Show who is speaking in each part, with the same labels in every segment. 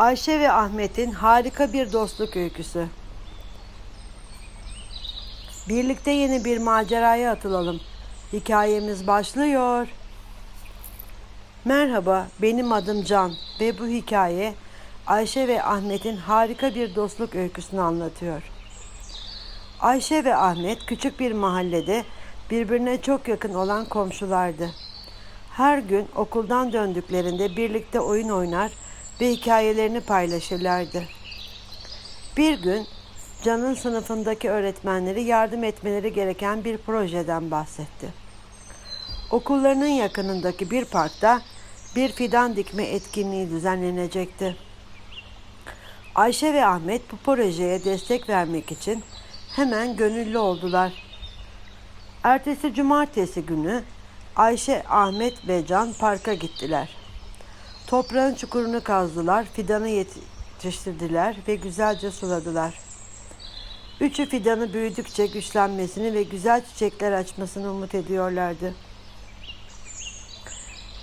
Speaker 1: Ayşe ve Ahmet'in harika bir dostluk öyküsü. Birlikte yeni bir maceraya atılalım. Hikayemiz başlıyor. Merhaba, benim adım Can ve bu hikaye Ayşe ve Ahmet'in harika bir dostluk öyküsünü anlatıyor. Ayşe ve Ahmet küçük bir mahallede birbirine çok yakın olan komşulardı. Her gün okuldan döndüklerinde birlikte oyun oynar ve hikayelerini paylaşırlardı. Bir gün Can'ın sınıfındaki öğretmenleri yardım etmeleri gereken bir projeden bahsetti. Okullarının yakınındaki bir parkta bir fidan dikme etkinliği düzenlenecekti. Ayşe ve Ahmet bu projeye destek vermek için hemen gönüllü oldular. Ertesi cumartesi günü Ayşe, Ahmet ve Can parka gittiler. Toprağın çukurunu kazdılar, fidanı yetiştirdiler ve güzelce suladılar. Üçü fidanı büyüdükçe güçlenmesini ve güzel çiçekler açmasını umut ediyorlardı.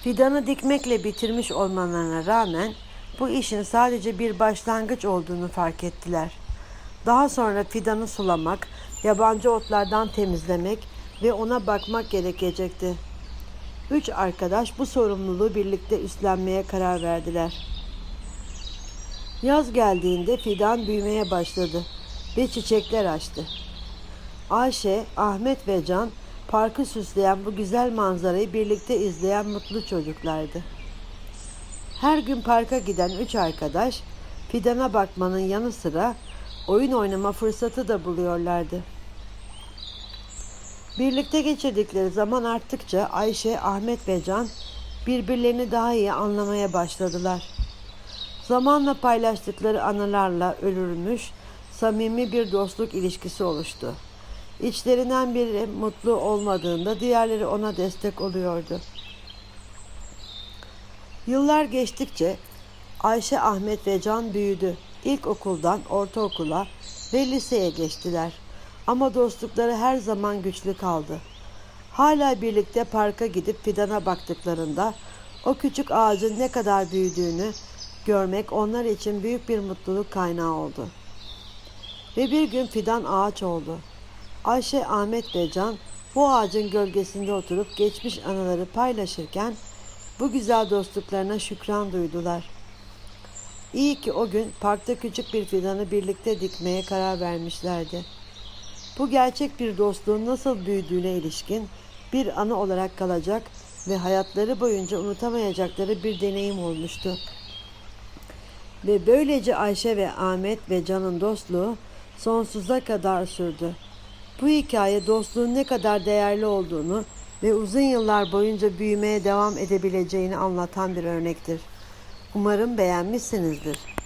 Speaker 1: Fidanı dikmekle bitirmiş olmalarına rağmen bu işin sadece bir başlangıç olduğunu fark ettiler. Daha sonra fidanı sulamak, yabancı otlardan temizlemek ve ona bakmak gerekecekti. Üç arkadaş bu sorumluluğu birlikte üstlenmeye karar verdiler. Yaz geldiğinde fidan büyümeye başladı ve çiçekler açtı. Ayşe, Ahmet ve Can parkı süsleyen bu güzel manzarayı birlikte izleyen mutlu çocuklardı. Her gün parka giden üç arkadaş fidana bakmanın yanı sıra oyun oynama fırsatı da buluyorlardı. Birlikte geçirdikleri zaman arttıkça Ayşe, Ahmet ve Can birbirlerini daha iyi anlamaya başladılar. Zamanla paylaştıkları anılarla örülmüş, samimi bir dostluk ilişkisi oluştu. İçlerinden biri mutlu olmadığında diğerleri ona destek oluyordu. Yıllar geçtikçe Ayşe, Ahmet ve Can büyüdü. İlkokuldan ortaokula ve liseye geçtiler. Ama dostlukları her zaman güçlü kaldı. Hala birlikte parka gidip fidana baktıklarında o küçük ağacın ne kadar büyüdüğünü görmek onlar için büyük bir mutluluk kaynağı oldu. Ve bir gün fidan ağaç oldu. Ayşe, Ahmet ve Can bu ağacın gölgesinde oturup geçmiş anıları paylaşırken bu güzel dostluklarına şükran duydular. İyi ki o gün parkta küçük bir fidanı birlikte dikmeye karar vermişlerdi. Bu gerçek bir dostluğun nasıl büyüdüğüne ilişkin bir anı olarak kalacak ve hayatları boyunca unutamayacakları bir deneyim olmuştu. Ve böylece Ayşe ve Ahmet ve Can'ın dostluğu sonsuza kadar sürdü. Bu hikaye dostluğun ne kadar değerli olduğunu ve uzun yıllar boyunca büyümeye devam edebileceğini anlatan bir örnektir. Umarım beğenmişsinizdir.